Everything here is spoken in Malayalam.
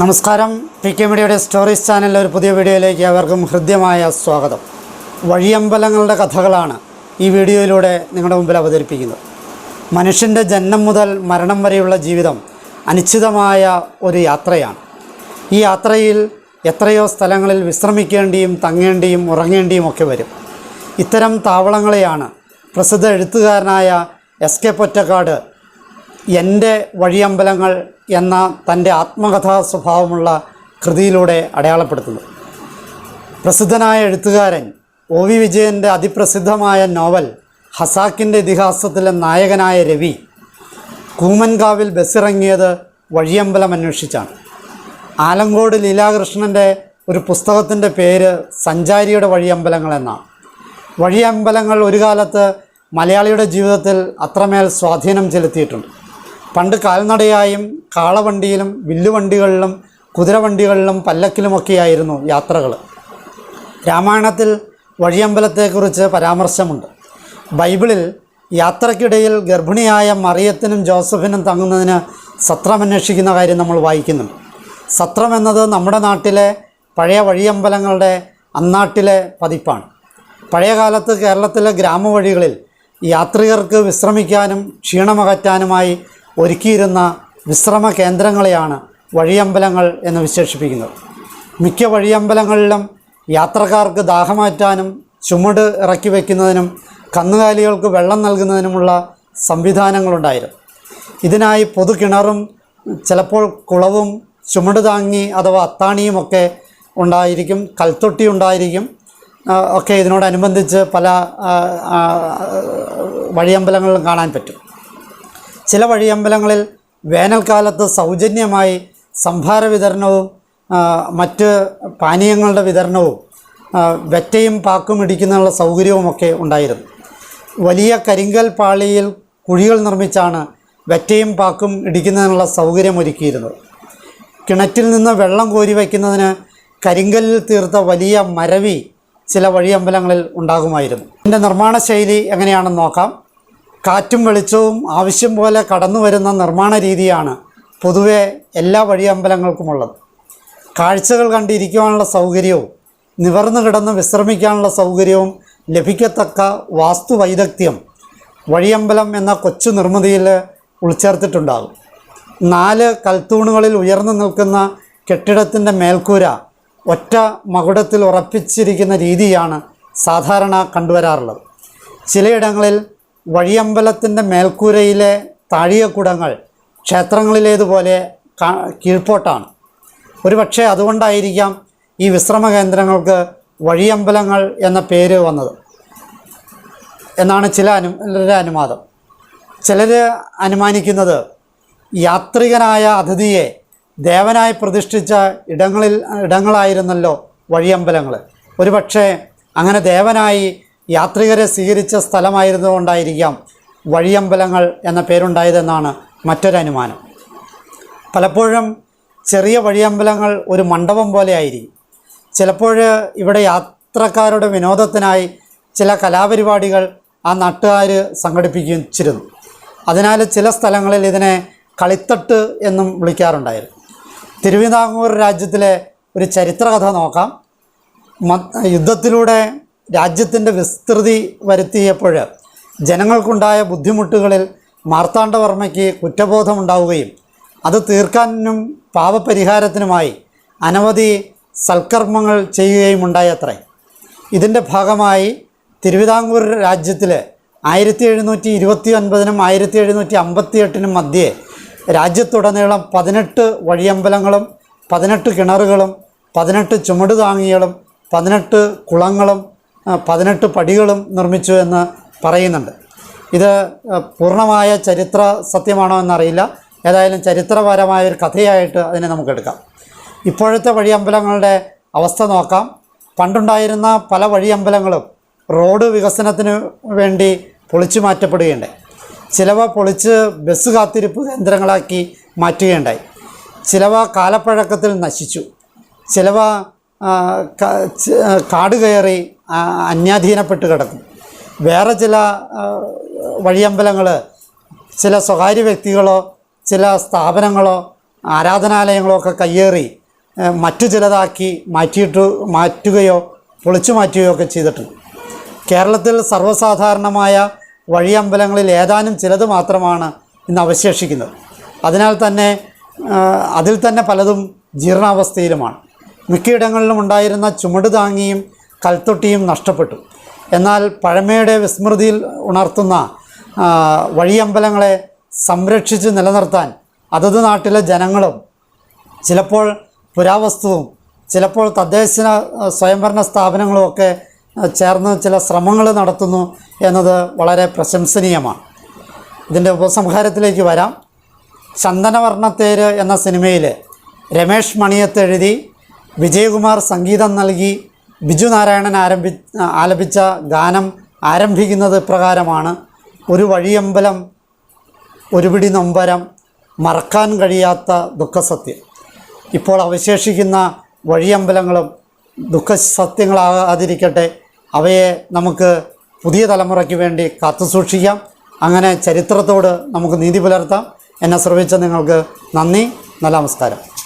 നമസ്കാരം. പി കെ മീഡിയയുടെ സ്റ്റോറീസ് ചാനലിലെ ഒരു പുതിയ വീഡിയോയിലേക്ക് അവർക്കും ഹൃദ്യമായ സ്വാഗതം. വഴിയമ്പലങ്ങളുടെ കഥകളാണ് ഈ വീഡിയോയിലൂടെ നിങ്ങളുടെ മുമ്പിൽ അവതരിപ്പിക്കുന്നത്. മനുഷ്യന്റെ ജന്മം മുതൽ മരണം വരെയുള്ള ജീവിതം അനിശ്ചിതമായ ഒരു യാത്രയാണ്. ഈ യാത്രയിൽ എത്രയോ സ്ഥലങ്ങളിൽ വിശ്രമിക്കേണ്ടിയും തങ്ങേണ്ടിയും ഉറങ്ങേണ്ടിയും ഒക്കെ വരും. ഇത്തരം താവളങ്ങളെയാണ് പ്രസിദ്ധ എഴുത്തുകാരനായ എസ് കെ പൊറ്റക്കാട് എന്റെ വഴിയമ്പലങ്ങൾ എന്ന തന്റെ ആത്മകഥാ സ്വഭാവമുള്ള കൃതിയിലൂടെ അടയാളപ്പെടുത്തുന്നത് പ്രസിദ്ധനായ എഴുത്തുകാരൻ ഒ വി വിജയന്റെ അതിപ്രസിദ്ധമായ നോവൽ ഹസാക്കിന്റെ ഇതിഹാസത്തിലെ നായകനായ രവി കൂമൻകാവിൽ ബസ്സിറങ്ങിയത് വഴിയമ്പലം അന്വേഷിച്ചാണ്. ആലങ്കോട് ലീലാകൃഷ്ണന്റെ ഒരു പുസ്തകത്തിന്റെ പേര് സഞ്ചാരിയുടെ വഴിയമ്പലങ്ങൾ എന്നാണ്. വഴിയമ്പലങ്ങൾ ഒരു കാലത്ത് മലയാളിയുടെ ജീവിതത്തിൽ അത്രമേൽ സ്വാധീനം ചെലുത്തിയിട്ടുണ്ട്. പണ്ട് കാൽനടയായും കാളവണ്ടിയിലും വില്ലുവണ്ടികളിലും കുതിരവണ്ടികളിലും പല്ലക്കിലുമൊക്കെയായിരുന്നു യാത്രകൾ രാമായണത്തിൽ വഴിയമ്പലത്തെക്കുറിച്ച് പരാമർശമുണ്ട്. ബൈബിളിൽ യാത്രക്കിടയിൽ ഗർഭിണിയായ മറിയത്തിനും ജോസഫിനും തങ്ങുന്നതിന് സത്രമന്വേഷിക്കുന്ന കാര്യം നമ്മൾ വായിക്കുന്നുണ്ട്. സത്രം എന്നത് നമ്മുടെ നാട്ടിലെ പഴയ വഴിയമ്പലങ്ങളുടെ അന്നാട്ടിലെ പതിപ്പാണ്. പഴയകാലത്ത് കേരളത്തിലെ ഗ്രാമവഴികളിൽ യാത്രികർക്ക് വിശ്രമിക്കാനും ക്ഷീണമകറ്റാനുമായി ഒരുക്കിയിരുന്ന വിശ്രമ കേന്ദ്രങ്ങളെയാണ് വഴിയമ്പലങ്ങൾ എന്ന് വിശേഷിപ്പിക്കുന്നത്. മിക്ക വഴിയമ്പലങ്ങളിലും യാത്രക്കാർക്ക് ദാഹമാറ്റാനും ചുമട് ഇറക്കി വയ്ക്കുന്നതിനും കന്നുകാലികൾക്ക് വെള്ളം നൽകുന്നതിനുമുള്ള സംവിധാനങ്ങളുണ്ടായിരുന്നു. ഇതിനായി പൊതു കിണറും ചിലപ്പോൾ കുളവും ചുമട് താങ്ങി അഥവാ അത്താണിയുമൊക്കെ ഉണ്ടായിരിക്കും കൽത്തൊട്ടി ഉണ്ടായിരിക്കും ഒക്കെ ഇതിനോടനുബന്ധിച്ച് പല വഴിയമ്പലങ്ങളിലും കാണാൻ പറ്റും. ചില വഴിയമ്പലങ്ങളിൽ വേനൽക്കാലത്ത് സൗജന്യമായി സംഭാര വിതരണവും മറ്റ് പാനീയങ്ങളുടെ വിതരണവും വെറ്റയും പാക്കും ഇടിക്കുന്നതിനുള്ള സൗകര്യവുമൊക്കെ ഉണ്ടായിരുന്നു. വലിയ കരിങ്കൽ പാളിയിൽ കുഴികൾ നിർമ്മിച്ചാണ് വെറ്റയും പാക്കും ഇടിക്കുന്നതിനുള്ള സൗകര്യം ഒരുക്കിയിരുന്നത് കിണറ്റിൽ നിന്ന് വെള്ളം കോരി വയ്ക്കുന്നതിന് കരിങ്കല്ലിൽ തീർത്ത വലിയ മരവി ചില വഴിയമ്പലങ്ങളിൽ ഉണ്ടാകുമായിരുന്നു. ഇതിന്റെ നിർമ്മാണ ശൈലി എങ്ങനെയാണെന്ന് നോക്കാം. കാറ്റും വെളിച്ചവും ആവശ്യം പോലെ കടന്നു വരുന്ന നിർമ്മാണ രീതിയാണ് പൊതുവെ എല്ലാ വഴിയമ്പലങ്ങൾക്കുമുള്ളത് കാഴ്ചകൾ കണ്ടിരിക്കുവാനുള്ള സൗകര്യവും നിവർന്നു കിടന്ന് വിശ്രമിക്കാനുള്ള സൗകര്യവും ലഭിക്കത്തക്ക വാസ്തു വൈദഗ്ധ്യം വഴിയമ്പലം എന്ന കൊച്ചു നിർമ്മിതിയിൽ ഉൾച്ചേർത്തിട്ടുണ്ടാകും. നാല് കൽത്തൂണുകളിൽ ഉയർന്നു നിൽക്കുന്ന കെട്ടിടത്തിന്റെ മേൽക്കൂര ഒറ്റ മകുടത്തിൽ ഉറപ്പിച്ചിരിക്കുന്ന രീതിയാണ് സാധാരണ കണ്ടുവരാറുള്ളത്. ചിലയിടങ്ങളിൽ വഴിയമ്പലത്തിന്റെ മേൽക്കൂരയിലെ താഴികക്കുടങ്ങൾ ക്ഷേത്രങ്ങളിലേതുപോലെ കീഴ്പോട്ടാണ്. ഒരുപക്ഷെ അതുകൊണ്ടായിരിക്കാം ഈ വിശ്രമ കേന്ദ്രങ്ങൾക്ക് വഴിയമ്പലങ്ങൾ എന്ന പേര് വന്നത്. എന്നാണ് ചില അനു അനുവാദം. ചിലർ അനുമാനിക്കുന്നത് യാത്രികനായ അതിഥിയെ ദേവനായി പ്രതിഷ്ഠിച്ച ഇടങ്ങളിൽ ഇടങ്ങളായിരുന്നല്ലോ വഴിയമ്പലങ്ങൾ ഒരുപക്ഷെ അങ്ങനെ ദേവനായി യാത്രികരെ സ്വീകരിച്ച സ്ഥലമായിരുന്നുകൊണ്ടായിരിക്കാം വഴിയമ്പലങ്ങൾ എന്ന പേരുണ്ടായതെന്നാണ് മറ്റൊരനുമാനം. പലപ്പോഴും ചെറിയ വഴിയമ്പലങ്ങൾ ഒരു മണ്ഡപം പോലെ ആയിരിക്കും ചിലപ്പോൾ ഇവിടെ യാത്രക്കാരുടെ വിനോദത്തിനായി ചില കലാപരിപാടികൾ ആ നാട്ടുകാർ സംഘടിപ്പിച്ചിരുന്നു. അതിനാൽ ചില സ്ഥലങ്ങളിൽ ഇതിനെ കളിത്തട്ട് എന്നും വിളിക്കാറുണ്ടായിരുന്നു. തിരുവിതാംകൂർ രാജ്യത്തിലെ ഒരു ചരിത്രകഥ നോക്കാം. യുദ്ധത്തിലൂടെ രാജ്യത്തിന്റെ വിസ്തൃതി വരുത്തിയപ്പോൾ ജനങ്ങൾക്കുണ്ടായ ബുദ്ധിമുട്ടുകളിൽ മാർത്താണ്ഡവർമ്മയ്ക്ക് കുറ്റബോധമുണ്ടാവുകയും അത് തീർക്കാനും പാപപരിഹാരത്തിനുമായി അനവധി സൽക്കർമ്മങ്ങൾ ചെയ്യുകയും ഉണ്ടായത്രേ ഇതിന്റെ ഭാഗമായി തിരുവിതാംകൂർ രാജ്യത്തിൽ ആയിരത്തി എഴുന്നൂറ്റി ഇരുപത്തി ഒൻപതിനും ആയിരത്തി എഴുന്നൂറ്റി അമ്പത്തി എട്ടിനും മധ്യേ രാജ്യത്തുടനീളം പതിനെട്ട് വഴിയമ്പലങ്ങളും പതിനെട്ട് കിണറുകളും പതിനെട്ട് ചുമട് താങ്ങികളും പതിനെട്ട് കുളങ്ങളും പതിനെട്ട് പടികളും നിർമ്മിച്ചു എന്ന് പറയുന്നുണ്ട്. ഇത് പൂർണമായ ചരിത്ര സത്യമാണോ എന്നറിയില്ല. ഏതായാലും ചരിത്രപരമായ ഒരു കഥയായിട്ട് അതിനെ നമുക്കെടുക്കാം ഇപ്പോഴത്തെ വഴിയമ്പലങ്ങളുടെ അവസ്ഥ നോക്കാം. പണ്ടുണ്ടായിരുന്ന പല വഴിയമ്പലങ്ങളും റോഡ് വികസനത്തിന് വേണ്ടി പൊളിച്ചു മാറ്റപ്പെടുകയുണ്ടായി. ചിലവ പൊളിച്ച് ബസ് കാത്തിരിപ്പ് കേന്ദ്രങ്ങളാക്കി മാറ്റുകയുണ്ടായി. ചിലവ കാലപ്പഴക്കത്തിൽ നശിച്ചു. ചിലവ കാട് കയറി അന്യാധീനപ്പെട്ട് കിടക്കും. വേറെ ചില വഴിയമ്പലങ്ങൾ ചില സ്വകാര്യ വ്യക്തികളോ ചില സ്ഥാപനങ്ങളോ ആരാധനാലയങ്ങളോ ഒക്കെ കയ്യേറി മറ്റു ചിലതാക്കി മാറ്റിയിട്ട് മാറ്റുകയോ പൊളിച്ചു മാറ്റുകയോ ഒക്കെ ചെയ്തിട്ടുണ്ട്. കേരളത്തിൽ സർവസാധാരണമായ വഴിയമ്പലങ്ങളിൽ ഏതാനും ചിലത് മാത്രമാണ് ഇന്ന് അവശേഷിക്കുന്നത്. അതിനാൽ തന്നെ അതിൽ തന്നെ പലതും ജീർണാവസ്ഥയിലുമാണ്. മിക്കയിടങ്ങളിലും ഉണ്ടായിരുന്ന ചുമട് താങ്ങിയും കൽത്തൊട്ടിയും നഷ്ടപ്പെട്ടു. എന്നാൽ പഴമയുടെ വിസ്മൃതിയിൽ ഉണർത്തുന്ന വഴിയമ്പലങ്ങളെ സംരക്ഷിച്ച് നിലനിർത്താൻ അതത് നാട്ടിലെ ജനങ്ങളും ചിലപ്പോൾ പുരാവസ്തുവും ചിലപ്പോൾ തദ്ദേശ സ്വയംഭരണ സ്ഥാപനങ്ങളും ഒക്കെ ചേർന്ന് ചില ശ്രമങ്ങൾ നടത്തുന്നു എന്നത് വളരെ പ്രശംസനീയമാണ്. ഇതിന്റെ ഉപസംഹാരത്തിലേക്ക് വരാം. ചന്ദനവർണത്തേര് എന്ന സിനിമയിൽ രമേഷ് മണിയത്തെഴുതി വിജയകുമാർ സംഗീതം നൽകി ബിജു നാരായണൻ ആരംഭി ആലപിച്ച ഗാനം ആരംഭിക്കുന്നത് ഇപ്രകാരമാണ് ഒരു വഴിയമ്പലം ഒരുപിടി നൊമ്പരം മറക്കാൻ കഴിയാത്ത ദുഃഖസത്യം. ഇപ്പോൾ അവശേഷിക്കുന്ന വഴിയമ്പലങ്ങളും ദുഃഖസത്യങ്ങളാകാതിരിക്കട്ടെ അവയെ നമുക്ക് പുതിയ തലമുറയ്ക്ക് വേണ്ടി കാത്തുസൂക്ഷിക്കാം അങ്ങനെ ചരിത്രത്തോട് നമുക്ക് നീതി പുലർത്താം. എന്നെ ശ്രമിച്ച നിങ്ങൾക്ക് നന്ദി നല്ല നമസ്കാരം.